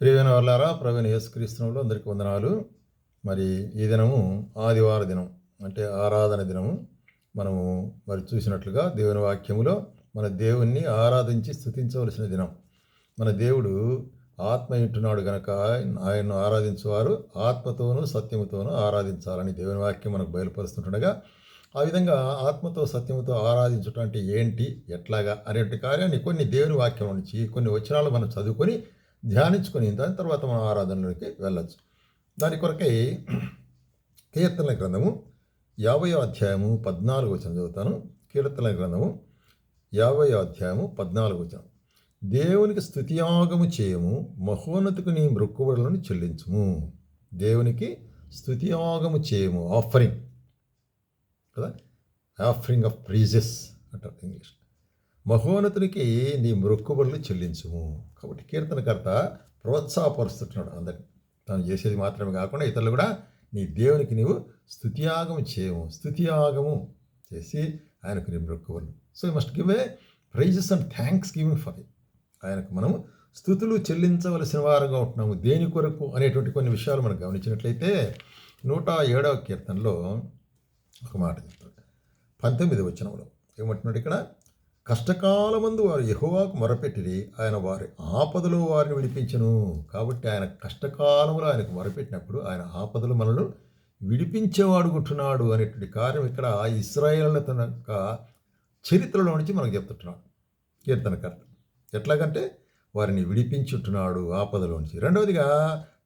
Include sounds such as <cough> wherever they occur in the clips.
ప్రియమైన వర్లారా ప్రవీణ యేసుక్రీస్తునంలో అందరికీ వందనాలు. మరి ఈ దినము ఆదివార దినం అంటే ఆరాధన దినము. మనము మరి చూసినట్లుగా దేవుని వాక్యములో మన దేవుణ్ణి ఆరాధించి స్థుతించవలసిన దినం. మన దేవుడు ఆత్మ ఇంటున్నాడు గనక ఆయన్ను ఆరాధించేవారు ఆత్మతోనూ సత్యముతోనూ ఆరాధించాలని దేవుని వాక్యం మనకు బయలుపరుస్తుంటుండగా ఆ విధంగా ఆత్మతో సత్యముతో ఆరాధించటం అంటే ఏంటి ఎట్లాగా అనేటువంటి కార్యాన్ని కొన్ని దేవుని వాక్యం నుంచి కొన్ని వచనాలు మనం చదువుకొని ధ్యానించుకొని దాని తర్వాత మనం ఆరాధనలోకి వెళ్ళచ్చు. దాని కొరకై కీర్తనల గ్రంథము యాభై అధ్యాయము పద్నాలుగు వచ్చిన చదువుతాను. కీర్తనల గ్రంథము యాభై అధ్యాయము పద్నాలుగు వచనం. దేవునికి స్థుతియాగము చేయము మహోన్నతికి నీ మృక్కుబడులను చెల్లించుము. దేవునికి స్థుతియాగము చేయము ఆఫరింగ్ కదా? ఆఫరింగ్ ఆఫ్ ప్రీజెస్ అంటారు ఇంగ్లీష్ మహోన్నతునికి నీ మృక్కుబడులు చెల్లించుము. కాబట్టి కీర్తనకర్త ప్రోత్సాహపరుస్తున్నాడు అందరిని. తాను చేసేది మాత్రమే కాకుండా ఇతరులు కూడా నీ దేవునికి నీవు స్తుతియాగము చేయము స్థుతియాగము చేసి ఆయనకు నీ మృక్కుబడులు. So must give a praises and thanks giving for it ఆయనకు మనము స్థుతులు చెల్లించవలసిన వారుగా ఉంటున్నాము. దేని కొరకు అనేటువంటి కొన్ని విషయాలు మనం గమనించినట్లయితే నూట ఏడవ కీర్తనలో ఒక మాట చెప్తాడు. పంతొమ్మిది వచ్చినంలో ఏమంటున్నాడు ఇక్కడ? కష్టకాలమందు వారు యహోవాకు మొరపెట్టిరి ఆయన వారి ఆపదలో వారిని విడిపించను. కాబట్టి ఆయన కష్టకాలంలో ఆయనకు మొరపెట్టినప్పుడు ఆయన ఆపదలు మనల్ని విడిపించేవాడుకుంటున్నాడు అనేటువంటి కార్యం ఇక్కడ ఇస్రాయేల్ తన యొక్క చరిత్రలో నుంచి మనకు చెప్తుంటున్నాడు. కీర్తనకర్త ఎట్లాగంటే వారిని విడిపించుంటున్నాడు ఆపదలో నుంచి. రెండవదిగా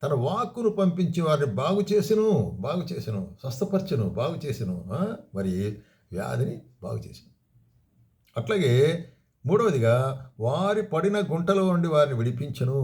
తన వాక్కును పంపించి వారిని బాగు చేసెను బాగు చేసెను స్వస్థపరచను బాగు చేసెను మరి వ్యాధిని బాగు చేసెను. అట్లాగే మూడవదిగా వారి పడిన గుంటలో ఉండి వారిని విడిపించను.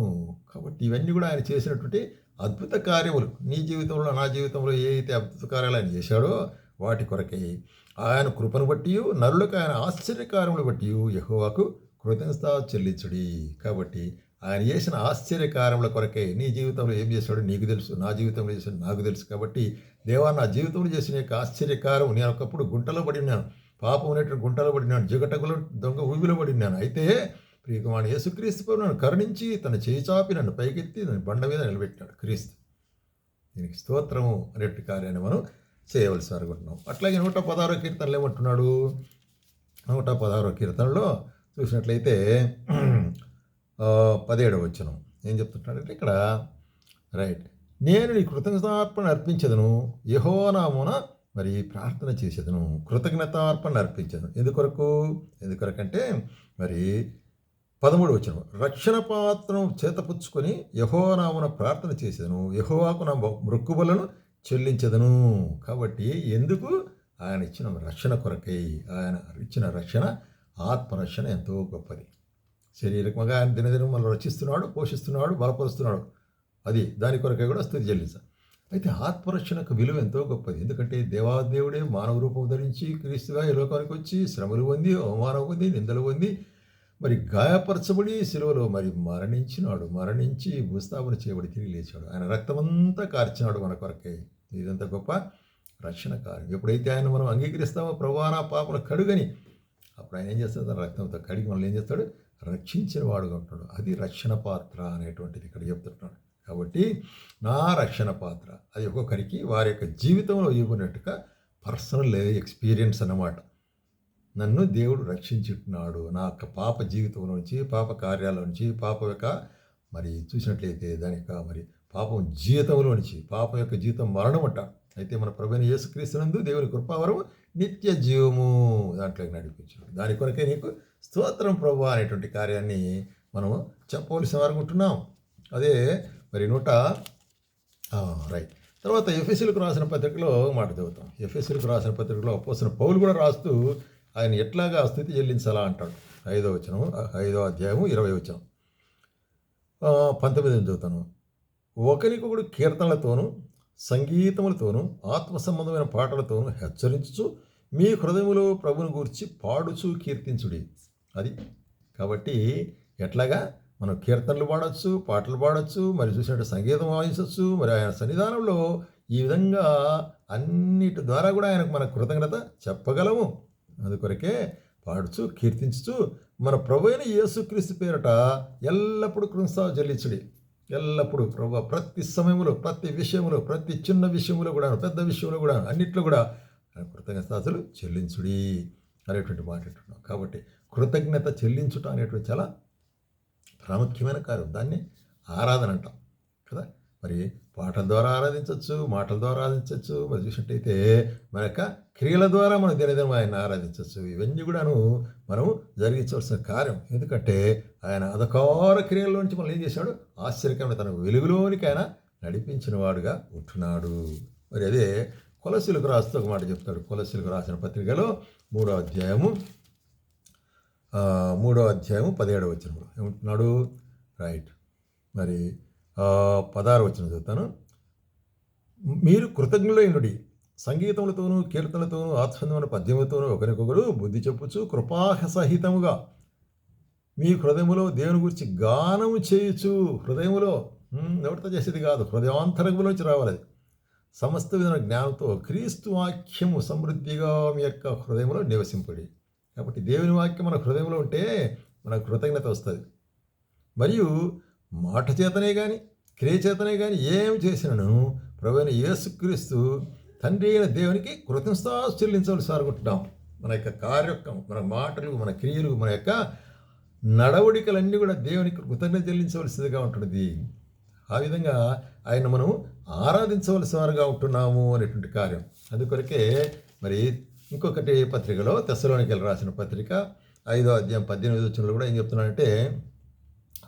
కాబట్టి ఇవన్నీ కూడా ఆయన చేసినటువంటి అద్భుత కార్యములు. నీ జీవితంలో నా జీవితంలో ఏ అయితే అద్భుత కార్యాలు ఆయన చేశాడో వాటి కొరకై ఆయన కృపను బట్టి నరులకు ఆయన ఆశ్చర్యకార్యములు బట్టి యహోవాకు కృతజ్ఞత చెల్లించుడి. కాబట్టి ఆయన చేసిన ఆశ్చర్యకార్యముల కొరకై నీ జీవితంలో ఏం చేశాడో నీకు తెలుసు నా జీవితంలో చేశాడు నాకు తెలుసు. కాబట్టి దేవా నా జీవితంలో చేసిన యొక్క ఆశ్చర్యకారం నేను ఒకప్పుడు గుంటలో పడి ఉన్నాను. పాపం అనేటువంటి గుంటలో పడినాను జిగటకులు దొంగ ఊబిలో పడినాను. అయితే ప్రియకుమారుడు యేసుక్రీస్తు ప్రభు నన్ను కరుణించి తన చేయి చాపి నన్ను పైకెత్తి నన్ను బండ మీద నిలబెట్టినాడు క్రీస్తు. దీనికి స్తోత్రము అనేటువంటి కార్యాన్ని మనం చేయవలసి అనుకుంటున్నాం అట్లాగే నూట పదహారో కీర్తనలు ఏమంటున్నాడు? నూట పదహారో కీర్తనలో చూసినట్లయితే ఆ, పదిహేడవ వచనం. ఏం చెప్తుంటాడంటే ఇక్కడ రైట్. నేను నీ కృతజ్ఞతార్పణ అర్పించదను. యహోనామున మరి ప్రార్థన చేసేదను కృతజ్ఞతార్పణ అర్పించదను. ఎందుకొరకు? ఎందుకొరకంటే మరి పదమూడు వచ్చిన రక్షణ పాత్రను చేతపుచ్చుకొని యహోనామున ప్రార్థన చేసేదను యహోవాకు నా మృక్కుబలను చెల్లించదను. కాబట్టి ఎందుకు? ఆయన ఇచ్చిన రక్షణ కొరకై ఆయన ఇచ్చిన రక్షణ ఆత్మరక్షణ ఎంతో గొప్పది. శరీరకంగా ఆయన దినదినం మనం రక్షిస్తున్నాడు పోషిస్తున్నాడు బలపరుస్తున్నాడు. అది దాని కొరకై కూడా స్థితి చెల్లించాలి అయితే ఆత్మరక్షణకు విలువ ఎంతో గొప్పది. ఎందుకంటే దేవాదేవుడే మానవ రూపం ధరించి క్రీస్తుగా ఈ లోకానికి వచ్చి శ్రమలు పొంది అవమానం పొంది నిందలు పొంది మరి గాయపరచబడి శిలువలో మరి మరణించినాడు. మరణించి భూస్థాపన చేయబడి తిరిగి లేచాడు. ఆయన రక్తమంతా కార్చినాడు మన కొరకే. ఇదంతా గొప్ప రక్షణ కార్యం. ఎప్పుడైతే ఆయన మనం అంగీకరిస్తామో ప్రవాణ పాపను కడుగని అప్పుడు ఆయన ఏం చేస్తాడు? తన రక్తంతో కడిగి మనల్ని ఏం చేస్తాడు? రక్షించిన వాడుగా ఉంటాడు. అది రక్షణ పాత్ర అనేటువంటిది ఇక్కడ చెప్తుంటాడు కాబట్టి నా రక్షణ పాత్ర అది ఒక్కొక్కరికి వారి యొక్క జీవితంలో ఇవ్వనట్టుగా పర్సనల్ ఎక్స్పీరియన్స్ అన్నమాట. నన్ను దేవుడు రక్షించుతున్నాడు నా యొక్క పాప జీవితం నుంచి పాప కార్యాల నుంచి పాప యొక్క మరి చూసినట్లయితే దాని యొక్క మరి పాపం జీవితంలో నుంచి పాపం యొక్క జీవితం మరణం అంట అయితే మన ప్రభుని యేసుక్రీస్తునందు దేవుని కృపావరం నిత్య జీవము దాంట్లోకి నడిపించాడు. దాని కొరకే నీకు స్తోత్రం ప్రభు అనేటువంటి కార్యాన్ని మనము చెప్పవలసిన వారు ఉంటున్నాం. అదే మరి నూట రైట్ తర్వాత ఎఫ్ఎస్సీలకు రాసిన పత్రికలో మాట చదువుతాం. ఎఫ్ఎస్సీలకు రాసిన పత్రికలో పోసిన పౌలు కూడా రాస్తూ ఆయన ఎట్లాగా స్థితి చెల్లించాలా అంటాడు. ఐదో వచనం ఐదో అధ్యాయము ఇరవై వచనం. పంతొమ్మిది చదువుతాను. ఒకరికొకడు కీర్తనలతోనూ సంగీతములతోనూ ఆత్మ సంబంధమైన పాటలతోనూ హెచ్చరించుచు మీ హృదయములో ప్రభుని గూర్చి పాడుచు కీర్తించుడి. అది. కాబట్టి ఎట్లాగా? మనం కీర్తనలు పాడొచ్చు పాటలు పాడొచ్చు మరి చూసినట్టు సంగీతం వాయించవచ్చు మరి ఆయన సన్నిధానంలో ఈ విధంగా అన్నిటి ద్వారా కూడా ఆయనకు మన కృతజ్ఞత చెప్పగలము. అందుకొరకే పాడుచు కీర్తించుచు మన ప్రభు అయిన యేసుక్రీస్తు పేరట ఎల్లప్పుడూ కృంసా చెల్లించుడి ఎల్లప్పుడూ ప్రభు ప్రతి సమయంలో ప్రతి విషయంలో ప్రతి చిన్న విషయంలో కూడా పెద్ద విషయంలో కూడా అన్నిట్లో కూడా కృతజ్ఞతాసులు చెల్లించుడి అనేటువంటి మాట అంటున్నాం కాబట్టి కృతజ్ఞత చెల్లించుట అనేటువంటి చాలా ప్రాముఖ్యమైన కార్యం. దాన్ని ఆరాధన అంటాం కదా? మరి పాటల ద్వారా ఆరాధించవచ్చు మాటల ద్వారా ఆరాధించవచ్చు మరి చూసినట్టయితే మన యొక్క క్రియల ద్వారా మనం దినదినం ఆయన ఆరాధించవచ్చు ఇవన్నీ కూడాను మనం జరిగించవలసిన కార్యం. ఎందుకంటే ఆయన అధకార క్రియల్లోంచి మనం ఏం చేశాడు? ఆశ్చర్యకరమైన తన వెలుగులోనికి ఆయన నడిపించిన వాడుగా ఉంటున్నాడు. మరి అదే కొలసిలకు రాస్తూ ఒక మాట చెప్తాడు. కొలసిలకు రాసిన పత్రికలో మూడో అధ్యాయము మూడో అధ్యాయము పదిహేడవ వచ్చిన ఏమంటున్నాడు? రైట్ మరి పదహారు వచ్చిన చదువుతాను. మీరు కృతజ్ఞులైనడి. సంగీతములతోనూ కీర్తనలతోనూ ఆత్మీయమైన పద్యములతోనూ ఒకరికొకరు బుద్ధి చెప్పుచు కృపాహసహితముగా మీ హృదయములో దేవుని గురించి గానము చేయొచ్చు హృదయములో ఎవరితో చేసేది కాదు హృదయాంతరంలోంచి రావాలి సమస్త విధమైన జ్ఞానంతో క్రీస్తు వాక్యము సమృద్ధిగా మీ యొక్క హృదయంలో నివసింపడి. కాబట్టి దేవుని వాక్యం మన హృదయంలో ఉంటే మనకు కృతజ్ఞత వస్తుంది. మరియు మాట చేతనే కానీ క్రియ చేతనే కానీ ఏం చేసినను ప్రభువైన యేసుక్రీస్తు తండ్రి అయిన దేవునికి కృతజ్ఞతా చెల్లించవలసి అనుకుంటున్నాం మన యొక్క కార్యక్రమం మన మాటలు మన క్రియలు మన యొక్క నడవడికలన్నీ కూడా దేవునికి కృతజ్ఞత చెల్లించవలసిందిగా ఉంటుంది. ఆ విధంగా ఆయన మనం ఆరాధించవలసిన వారుగా ఉంటున్నాము అనేటువంటి కార్యం. అందుకొరకే మరి ఇంకొకటి పత్రికలో తెస్సలోనికి రాసిన పత్రిక ఐదో అధ్యాయం పద్దెనిమిది వచ్చినలో కూడా ఏం చెప్తున్నానంటే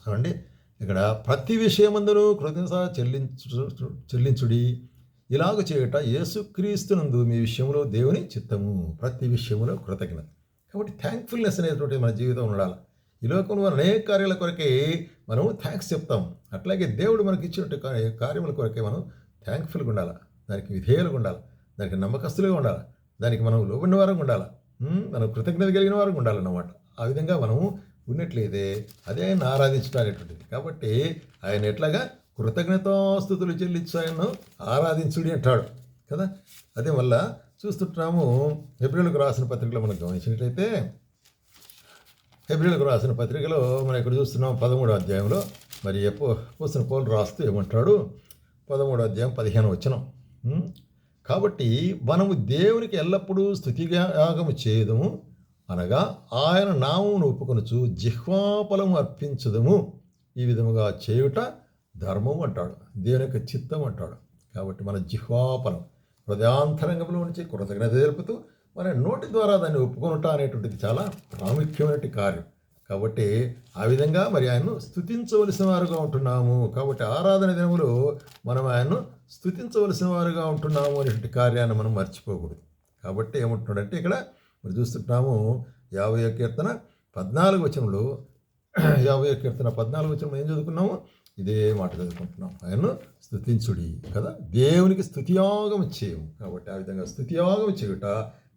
చూడండి ఇక్కడ ప్రతి విషయమందును కృతజ్ఞత చెల్లించు చెల్లించుడి. ఇలాగ చేయట యేసుక్రీస్తునందు మీ విషయంలో దేవుని చిత్తము. ప్రతి విషయంలో కృతజ్ఞత. కాబట్టి థ్యాంక్ఫుల్నెస్ అనేటువంటి మన జీవితం ఉండాలి. ఈ లోకంలో అనేక కార్యాల కొరకే మనం థ్యాంక్స్ చెప్తాం. అట్లాగే దేవుడు మనకి ఇచ్చినట్టు కార్యముల కొరకే మనం థ్యాంక్ఫుల్గా ఉండాలి. దానికి విధేయులుగా ఉండాలి. దానికి నమ్మకస్తులుగా ఉండాలి. దానికి మనం లోబడిన వారంగా ఉండాలి. మనం కృతజ్ఞత కలిగిన వారంగా ఉండాలన్నమాట. ఆ విధంగా మనము ఉన్నట్లయితే అదే ఆయన ఆరాధించడం అనేటువంటిది కాబట్టి ఆయన ఎట్లాగా? కృతజ్ఞతాస్థుతులు చెల్లించు ఆయన్ను ఆరాధించుడి అంటాడు. కదా? అదే వల్ల చూస్తుంటున్నాము ఏప్రిల్కు రాసిన పత్రికలో మనం గమనించినట్లయితే ఏప్రిల్కు రాసిన పత్రికలో మనం ఇక్కడ చూస్తున్నాం పదమూడో అధ్యాయంలో. మరి ఎప్పు పూసిన పోలు రాస్తూ ఏమంటాడు? పదమూడో అధ్యాయం పదిహేను వచ్చినాం కాబట్టి మనము దేవునికి ఎల్లప్పుడూ స్థుతియాగము చేయదము అనగా ఆయన నామమును ఒప్పుకొనుచు జిహ్వాఫలము అర్పించదము. ఈ విధముగా చేయుట ధర్మం అంటాడు దేవుని యొక్క చిత్తం అంటాడు. కాబట్టి మన జిహ్వాఫలం హృదయాంతరంగంలో నుంచి కృతజ్ఞత తెలుపుతూ మన నోటి ద్వారా దాన్ని ఒప్పుకొనుట అనేటువంటిది చాలా ప్రాముఖ్యమైన కార్యం. కాబట్టి ఆ విధంగా మరి ఆయన్ను స్థుతించవలసిన వారుగా ఉంటున్నాము. కాబట్టి ఆరాధన దినములు మనం ఆయన్ను స్థుతించవలసిన వారుగా ఉంటున్నాము అనేటువంటి కార్యాన్ని మనం మర్చిపోకూడదు. కాబట్టి ఏమంటున్నాడంటే ఇక్కడ మరి చూస్తుంటున్నాము యాభై కీర్తన పద్నాలుగు వచనంలో <clears throat> యాభై కీర్తన పద్నాలుగు వచనం ఏం చదువుకున్నాము? ఇదే మాట చదువుకుంటున్నాం ఆయన్ను స్థుతించుడి కదా. దేవునికి స్థుతియాగం చేయము. కాబట్టి ఆ విధంగా స్థుతియాగం చేయుట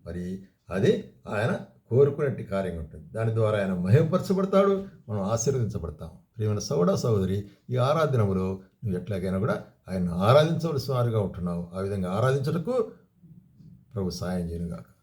మరి అది ఆయన కోరుకునేటి కార్యం ఉంటుంది. దాని ద్వారా ఆయన మహింపరచబడతాడు మనం ఆశీర్వదించబడతాం ప్రియమైన సౌడ సహోదరి ఈ ఆరాధనములో నువ్వు ఎట్లాగైనా కూడా ఆయన ఆరాధించవలసిన వారుగా ఉంటున్నావు. ఆ విధంగా ఆరాధించటకు ప్రభు సాయం చేయనుగాక.